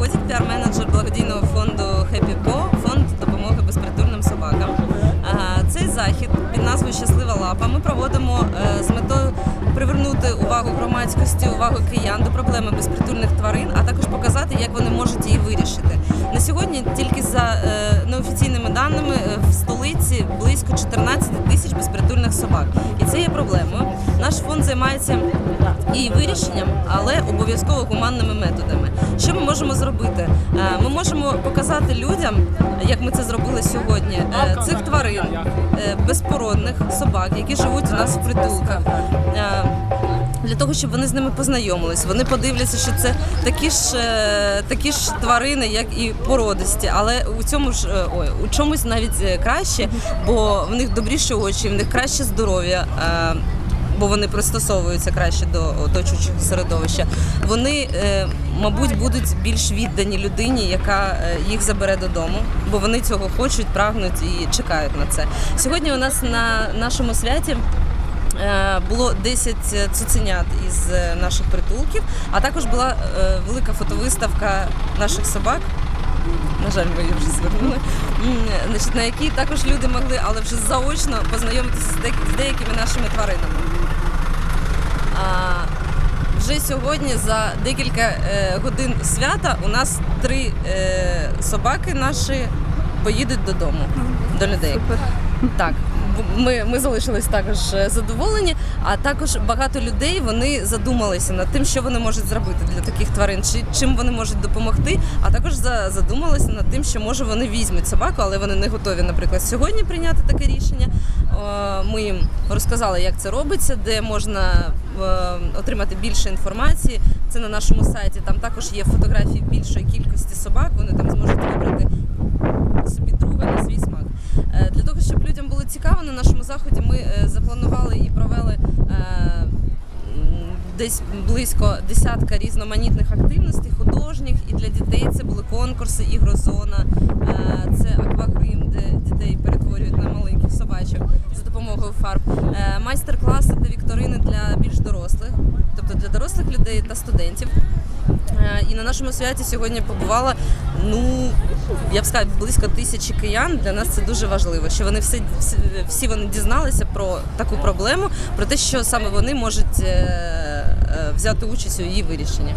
Котик, піар-менеджер благодійного фонду Happy Po, фонд допомоги безпритульним собакам. Цей захід під назвою Щаслива лапа ми проводимо е, з метою привернути увагу громадськості, увагу киян до проблеми безпритульних тварин, а також показати, як вони можуть її вирішити. На сьогодні тільки за е, неофіційними даними е, в столиці близько 14 тисяч безпритульних собак, і це є проблемою. Наш фонд займається і вирішенням, але обов'язково гуманними методами. Що ми можемо зробити? Е, Ми можемо показати людям, як ми це зробили сьогодні, е, цих тварин, е, безпородних собак, які живуть у нас в притулках. Для того щоб вони з ними познайомились, вони подивляться, що це такі ж такі ж тварини, як і породисті, але у цьому ж ой, у чомусь навіть краще, бо в них добріші очі, в них краще здоров'я. Бо вони пристосовуються краще до оточуючого середовища. Вони, е, мабуть, будуть більш віддані людині, яка е, їх забере додому, бо вони цього хочуть, прагнуть і чекають на це. Сьогодні у нас на нашому святі. е, Було 10 цуценят із наших притулків, а також була велика фотовиставка наших собак. На жаль, ви її вже звернули. На якій також люди могли, але вже заочно познайомитися з деякими нашими тваринами. А, вже сьогодні за декілька е, годин свята у нас три е, собаки наші поїдуть додому до людей. Так, б- ми, ми залишились також е, задоволені, а також багато людей вони задумалися над тим, що вони можуть зробити для таких тварин, чи чим вони можуть допомогти. А також задумалися над тим, що може вони візьмуть собаку, але вони не готові, наприклад, сьогодні прийняти таке рішення. Ми їм розказали, як це робиться, де можна е, отримати більше інформації. Це на нашому сайті. Там також є фотографії більшої кількості собак. Вони там зможуть вибрати собі друга на свій смак. Е, Для того, щоб людям було цікаво на нашому заході, ми е, запланували і провели е, десь близько десятка різноманітних активностей, художніх і для дітей це були конкурси, ігрозона, е, це аквагрим, де дітей перетворюють на маленьких собачок за допомогою фарб, майстер-класи та вікторини для більш дорослих, тобто для дорослих людей та студентів. Е, І на нашому святі сьогодні побувало, ну я б сказала, близько тисячі киян. Для нас це дуже важливо, що вони всі, всі, вони дізналися про таку проблему, про те, що саме вони можуть е, е, взяти участь у її вирішенні.